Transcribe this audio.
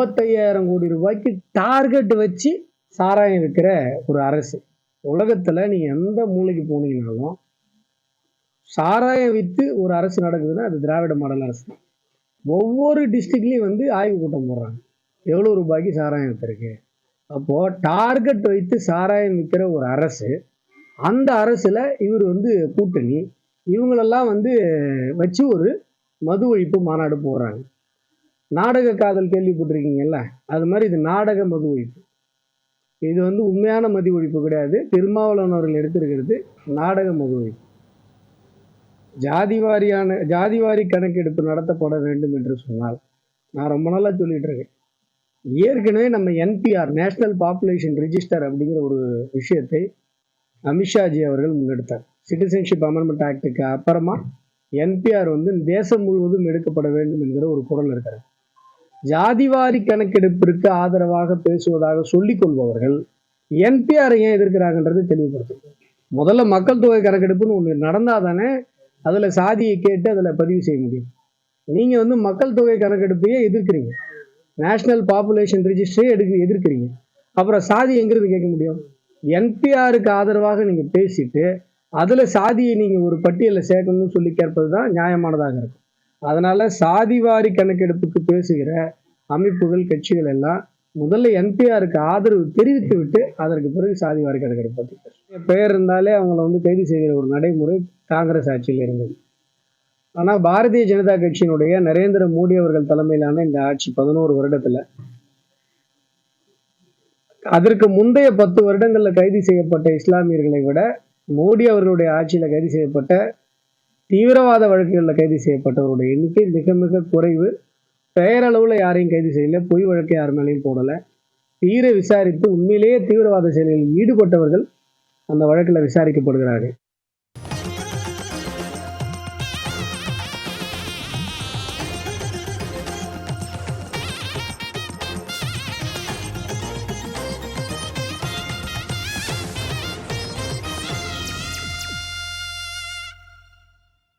ஐம்பத்தையாயிரம் கோடி ரூபாய்க்கு டார்கெட் வச்சு சாராயம் விற்கிற ஒரு அரசு. உலகத்தில் நீங்கள் எந்த மூலைக்கு போனீங்கனாலும் சாராயம் விற்று ஒரு அரசு நடக்குதுன்னா அது திராவிட மாடல் அரசு. தான் ஒவ்வொரு டிஸ்ட்ரிக்ட்லேயும் வந்து ஆய்வு கூட்டம் போடுறாங்க. எவ்வளோ ரூபாய்க்கு சாராயம் விற்றுருக்கு அப்போது டார்கெட் வைத்து சாராயம் விற்கிற ஒரு அரசு அந்த அரசில் இவர் வந்து கூட்டணி இவங்களெல்லாம் வந்து வச்சு ஒரு மது ஒழிப்பு மாநாடு போடுறாங்க. நாடக காதல் கேள்விப்பட்டிருக்கீங்கல்ல? அது மாதிரி இது நாடக மது ஒழிப்பு இது வந்து உண்மையான மதி ஒழிப்பு கிடையாது. திருமாவளவன் அவர்கள் எடுத்திருக்கிறது நாடக மது ஒழிப்பு ஜாதி வாரியான ஜாதி வாரி கணக்கெடுப்பு நடத்தப்பட வேண்டும் என்று சொன்னால் நான் ரொம்ப நாளாக சொல்லிட்டு இருக்கேன் ஏற்கனவே நம்ம என்பிஆர் நேஷனல் பாப்புலேஷன் ரிஜிஸ்டர் அப்படிங்கிற ஒரு விஷயத்தை அமித்ஷாஜி அவர்கள் முன்னெடுத்தார். சிட்டிசன்ஷிப் அமெண்ட்மெண்ட் ஆக்டுக்கு அப்புறமா என்பிஆர் வந்து தேசம் முழுவதும் எடுக்கப்பட வேண்டும் என்கிற ஒரு குரல் இருக்கிறார் ஜாதிவாரி கணக்கெடுப்பிற்கு ஆதரவாக பேசுவதாக சொல்லிக் கொள்பவர்கள் என்பிஆரை ஏன் எதிர்க்கிறாங்கன்றது தெளிவுபடுத்தும் முதல்ல மக்கள் தொகை கணக்கெடுப்புன்னு ஒன்று நடந்தால் தானே அதில் சாதியை கேட்டு அதில் பதிவு செய்ய முடியும். நீங்கள் வந்து மக்கள் தொகை கணக்கெடுப்பையே எதிர்க்கிறீங்க. நேஷ்னல் பாப்புலேஷன் ரிஜிஸ்டரே எடுக்க எதிர்க்கிறீங்க. அப்புறம் சாதி எங்கிருந்து கேட்க முடியும்? என்பிஆருக்கு ஆதரவாக நீங்கள் பேசிட்டு அதில் சாதியை நீங்கள் ஒரு பட்டியலில் சேர்க்கணும்னு சொல்லி கேட்பது தான் நியாயமானதாக இருக்கும். அதனால் சாதிவாரி கணக்கெடுப்புக்கு பேசுகிற அமைப்புகள் கட்சிகள் எல்லாம் முதல்ல என்பிஆருக்கு ஆதரவு தெரிவித்து விட்டு அதற்கு பிறகு சாதிவாரி கணக்கெடுப்பு பற்றி பெயர் இருந்தாலே அவங்கள வந்து கைது செய்கிற ஒரு நடைமுறை காங்கிரஸ் ஆட்சியில் இருந்தது. ஆனால் பாரதிய ஜனதா கட்சியினுடைய நரேந்திர மோடி அவர்கள் தலைமையிலான இந்த ஆட்சி பதினோரு வருடத்தில் அதற்கு முந்தைய பத்து வருடங்களில் கைது செய்யப்பட்ட இஸ்லாமியர்களை விட மோடி அவர்களுடைய ஆட்சியில் கைது செய்யப்பட்ட தீவிரவாத வழக்குகளில் கைது செய்யப்பட்டவருடைய எண்ணிக்கை மிக மிக குறைவு. பெயரளவில் யாரையும் கைது செய்யலை பொய் வழக்கு யார் மேலேயும் போடலை. தீர விசாரித்து உண்மையிலேயே தீவிரவாத செயல்களில் ஈடுபட்டவர்கள் அந்த வழக்கில் விசாரிக்கப்படுகிறார்கள்.